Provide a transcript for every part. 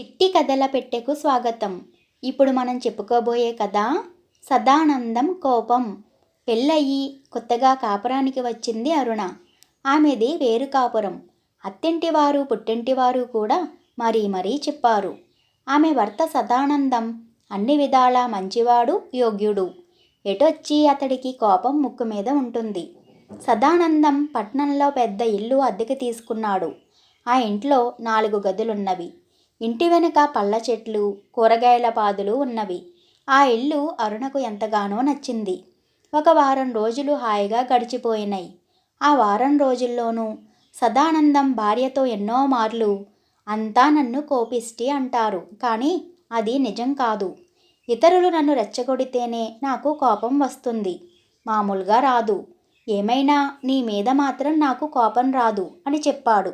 చిట్టి కథల పెట్టెకు స్వాగతం. ఇప్పుడు మనం చెప్పుకోబోయే కథ సదానందం కోపం. పెళ్ళయి కొత్తగా కాపురానికి వచ్చింది అరుణ. ఆమెది వేరు కాపురం. అత్తింటివారు పుట్టింటివారు కూడా మరీ మరీ చెప్పారు. ఆమె భర్త సదానందం అన్ని విధాలా మంచివాడు యోగ్యుడు. ఎటొచ్చి అతడికి కోపం ముక్కు మీద ఉంటుంది. సదానందం పట్నంలో పెద్ద ఇల్లు అద్దెకి తీసుకున్నాడు. ఆ ఇంట్లో నాలుగు గదులున్నవి. ఇంటి వెనుక పళ్ళ చెట్లు కూరగాయల పాదులు ఉన్నవి. ఆ ఇల్లు అరుణకు ఎంతగానో నచ్చింది. ఒక వారం రోజులు హాయిగా గడిచిపోయినాయి ఆ వారం రోజుల్లోనూ సదానందం భార్యతో ఎన్నో మార్లు అంతా నన్ను కోపిష్టి అంటారు. కానీ అది నిజం కాదు. ఇతరులు నన్ను రెచ్చగొడితేనే నాకు కోపం వస్తుంది. మామూలుగా రాదు. ఏమైనా నీ మీద మాత్రం నాకు కోపం రాదు అని చెప్పాడు.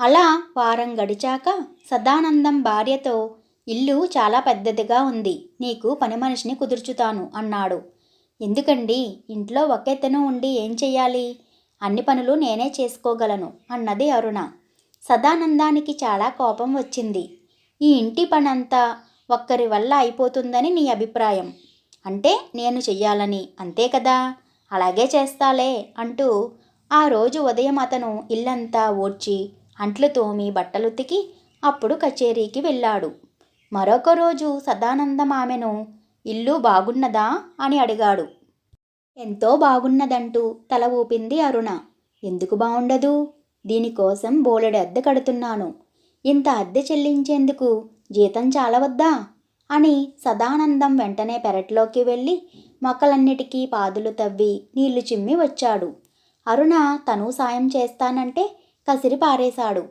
అలా వారం గడిచాక సదానందం భార్యతో ఇల్లు చాలా పెద్దదిగా ఉంది నీకు పని మనిషిని కుదుర్చుతాను అన్నాడు. ఎందుకండి ఇంట్లో ఒకెత్తను ఉండి ఏం చెయ్యాలి? అన్ని పనులు నేనే చేసుకోగలను అన్నది అరుణ. సదానందానికి చాలా కోపం వచ్చింది. ఈ ఇంటి పనంతా ఒక్కరి వల్ల అయిపోతుందని నీ అభిప్రాయం. అంటే నేను చెయ్యాలని అంతే కదా? అలాగే చేస్తాలే అంటూ ఆ రోజు ఉదయం అతను ఇల్లంతా ఓడ్చి అంట్లు తోమి బట్టలు ఉతికి అప్పుడు కచేరీకి వెళ్ళాడు. మరొక రోజు సదానందం ఆమెను ఇల్లు బాగున్నదా? అని అడిగాడు. ఎంతో బాగున్నదంటూ తల ఊపింది అరుణ. ఎందుకు బాగుండదు దీనికోసం బోలెడు అద్దె కడుతున్నాను. ఇంత అద్దె చెల్లించేందుకు జీతం చాలవద్దా? అని సదానందం వెంటనే పెరట్లోకి వెళ్ళి మొక్కలన్నిటికీ పాదులు తవ్వి నీళ్ళు చిమ్మి వచ్చాడు. అరుణ తను సాయం చేస్తానంటే కసిరి పారేశాడు.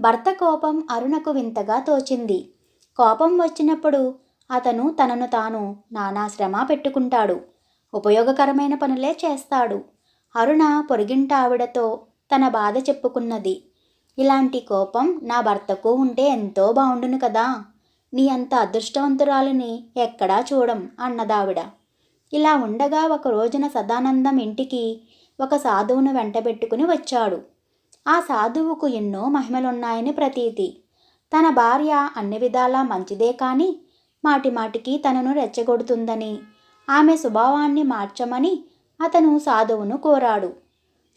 భర్త కోపం అరుణకు వింతగా తోచింది. కోపం వచ్చినప్పుడు అతను తనను తాను నానా శ్రమ పెట్టుకుంటాడు. ఉపయోగకరమైన పనులే చేస్తాడు. అరుణ పొరిగింట ఆవిడతో తన బాధ చెప్పుకున్నది. ఇలాంటి కోపం నా భర్తకు ఉంటే ఎంతో బాగుండును కదా. నీ అంత అదృష్టవంతురాలిని ఎక్కడా చూడం అన్నదావిడ. ఇలా ఉండగా ఒక రోజున సదానందం ఇంటికి ఒక సాధువును వెంటబెట్టుకుని వచ్చాడు. ఆ సాధువుకు ఎన్నో మహిమలున్నాయని ప్రతీతి. తన భార్య అన్ని విధాలా మంచిదే కానీ మాటి మాటికి తనను రెచ్చగొడుతుందని ఆమె స్వభావాన్ని మార్చమని అతను సాధువును కోరాడు.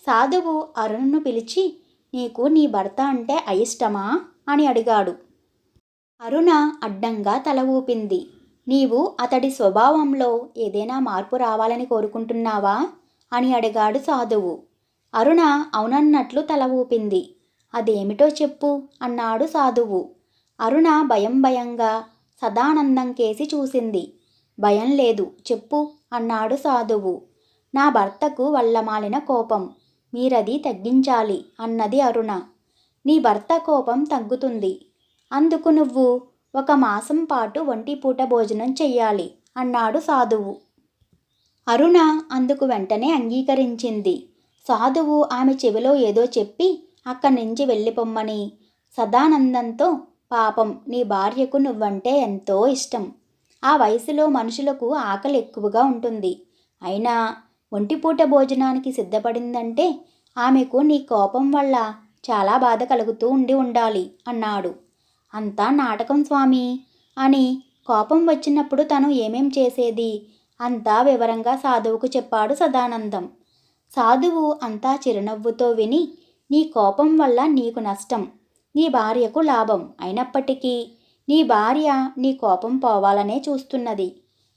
సాధువు అరుణ్ను పిలిచి నీకు నీ భర్త అంటే అయిష్టమా? అని అడిగాడు. అరుణ అడ్డంగా తల ఊపింది. నీవు అతడి స్వభావంలో ఏదైనా మార్పు రావాలని కోరుకుంటున్నావా? అని అడిగాడు సాధువు. అరుణ అవునన్నట్లు తల ఊపింది. అదేమిటో చెప్పు అన్నాడు సాధువు. అరుణ భయం భయంగా సదానందం కేసి చూసింది. భయం లేదు చెప్పు అన్నాడు సాధువు. నా భర్తకు వల్లమాలిన కోపం. మీరది తగ్గించాలి అన్నది అరుణ. నీ భర్త కోపం తగ్గుతుంది. అందుకు నువ్వు ఒక మాసం పాటు ఒంటిపూట భోజనం చెయ్యాలి అన్నాడు సాధువు. అరుణ అందుకు వెంటనే అంగీకరించింది. సాధువు ఆమె చెవిలో ఏదో చెప్పి అక్కడి నుంచి వెళ్ళిపోమ్మని. సదానందంతో పాపం నీ భార్యకు నువ్వంటే ఎంతో ఇష్టం. ఆ వయసులో మనుషులకు ఆకలి ఎక్కువగా ఉంటుంది. అయినా ఒంటిపూట భోజనానికి సిద్ధపడిందంటే ఆమెకు నీ కోపం వల్ల చాలా బాధ కలుగుతూ ఉండి ఉండాలి అన్నాడు. అంతా నాటకం స్వామి. అని కోపం వచ్చినప్పుడు తను ఏమేం చేసేది? అంతా వివరంగా సాధువుకు చెప్పాడు సదానందం. సాధువు అంతా చిరునవ్వుతో విని నీ కోపం వల్ల నీకు నష్టం. నీ భార్యకు లాభం అయినప్పటికీ నీ భార్య నీ కోపం పోవాలనే చూస్తున్నది.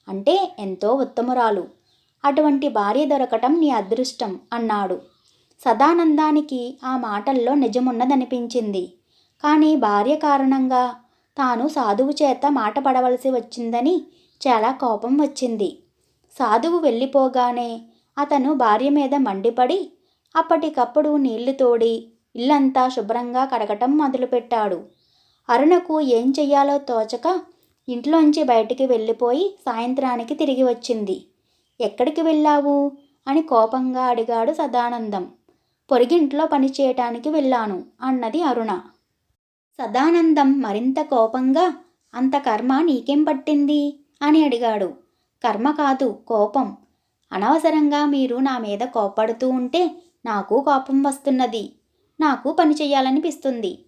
అంటే ఎంతో ఉత్తమురాలు. అటువంటి భార్య దొరకటం నీ అదృష్టం అన్నాడు. సదానందానికి ఆ మాటల్లో నిజమున్నదనిపించింది. కానీ భార్య కారణంగా తాను సాధువు చేత మాట పడవలసి వచ్చిందని చాలా కోపం వచ్చింది. సాధువు వెళ్ళిపోగానే అతను భార్య మీద మండిపడి అప్పటికప్పుడు నీళ్ళు తోడి ఇల్లంతా శుభ్రంగా కడగటం మొదలుపెట్టాడు. అరుణకు ఏం చెయ్యాలో తోచక ఇంట్లోంచి బయటికి వెళ్ళిపోయి సాయంత్రానికి తిరిగి వచ్చింది. ఎక్కడికి వెళ్ళావు? అని కోపంగా అడిగాడు సదానందం. పొరిగింట్లో పని చేయటానికి వెళ్ళాను అన్నది అరుణ. సదానందం మరింత కోపంగా అంత కర్మ నీకేం పట్టింది? అని అడిగాడు. కర్మ కాదు కోపం. అనవసరంగా మీరు నా మీద కోప్పడుతూ ఉంటే నాకు కోపం వస్తున్నది. నాకు పని చేయాలనిపిస్తుంది.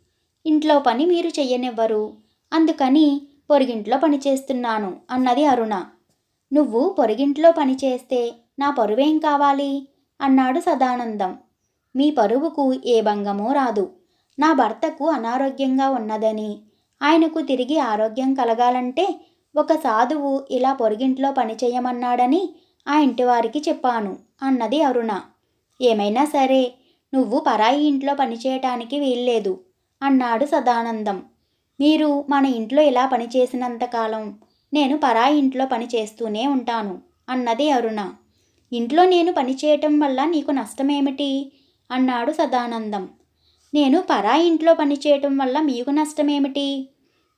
ఇంట్లో పని మీరు చెయ్యనివ్వరు. అందుకని పొరిగింట్లో పని చేస్తున్నాను అన్నది అరుణ. నువ్వు పొరిగింట్లో పని చేస్తే నా పరువేం కావాలి? అన్నాడు సదానందం. మీ పరువుకు ఏ భంగమూ రాదు. నా భర్తకు అనారోగ్యంగా ఉన్నదని ఆయనకు తిరిగి ఆరోగ్యం కలగాలంటే ఒక సాధువు ఇలా పొరిగింట్లో పని చేయమన్నాడని ఆ ఇంటివారికి చెప్పాను అన్నది అరుణ. ఏమైనా సరే నువ్వు పరాయి ఇంట్లో పనిచేయటానికి వీల్లేదు అన్నాడు సదానందం. మీరు మన ఇంట్లో ఇలా పనిచేసినంతకాలం నేను పరాయి ఇంట్లో పని చేస్తూనే ఉంటాను అన్నది అరుణ. ఇంట్లో నేను పనిచేయటం వల్ల నీకు నష్టమేమిటి? అన్నాడు సదానందం. నేను పరాయి ఇంట్లో పనిచేయటం వల్ల మీకు నష్టమేమిటి?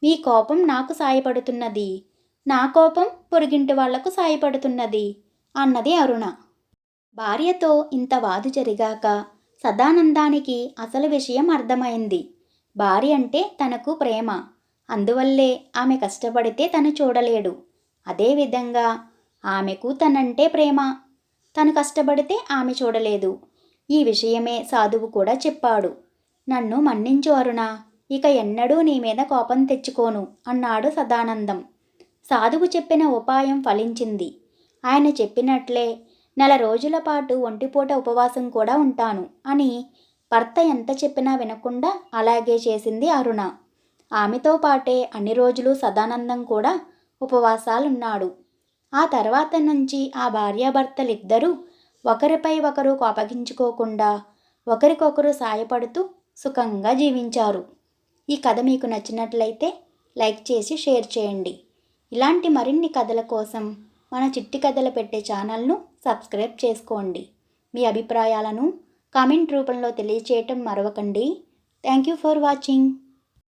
మీ కోపం నాకు సాయపడుతున్నది. నా కోపం పొరుగింటి వాళ్ళకు సాయపడుతున్నది. అన్నది అరుణ. భార్యతో ఇంత వాదు జరిగాక సదానందానికి అసలు విషయం అర్థమైంది. భార్య అంటే తనకు ప్రేమ. అందువల్లే ఆమె కష్టపడితే తను చూడలేడు. అదేవిధంగా ఆమెకు తనంటే ప్రేమ. తను కష్టపడితే ఆమె చూడలేదు. ఈ విషయమే సాధువు కూడా చెప్పాడు. నన్ను మన్నించు అరుణ. ఇక ఎన్నడూ నీ మీద కోపం తెచ్చుకోను అన్నాడు సదానందం. సాధువు చెప్పిన ఉపాయం ఫలించింది. ఆయన చెప్పినట్లే నెల రోజుల పాటు ఒంటిపూట ఉపవాసం కూడా ఉంటాను అని భర్త ఎంత చెప్పినా వినకుండా అలాగే చేసింది అరుణ. ఆమెతో పాటే అన్ని రోజులు సదానందం కూడా ఉపవాసాలున్నాడు. ఆ తర్వాత నుంచి ఆ భార్యాభర్తలిద్దరూ ఒకరిపై ఒకరు కోపగించుకోకుండా ఒకరికొకరు సాయపడుతూ సుఖంగా జీవించారు. ఈ కథ మీకు నచ్చినట్లయితే లైక్ చేసి షేర్ చేయండి. ఇలాంటి మరిన్ని కథల కోసం మన చిట్టి కథలు పెట్టే ఛానల్ను సబ్స్క్రైబ్ చేసుకోండి. మీ అభిప్రాయాలను కామెంట్ రూపంలో తెలియచేయటం మరవకండి. Thank you for watching.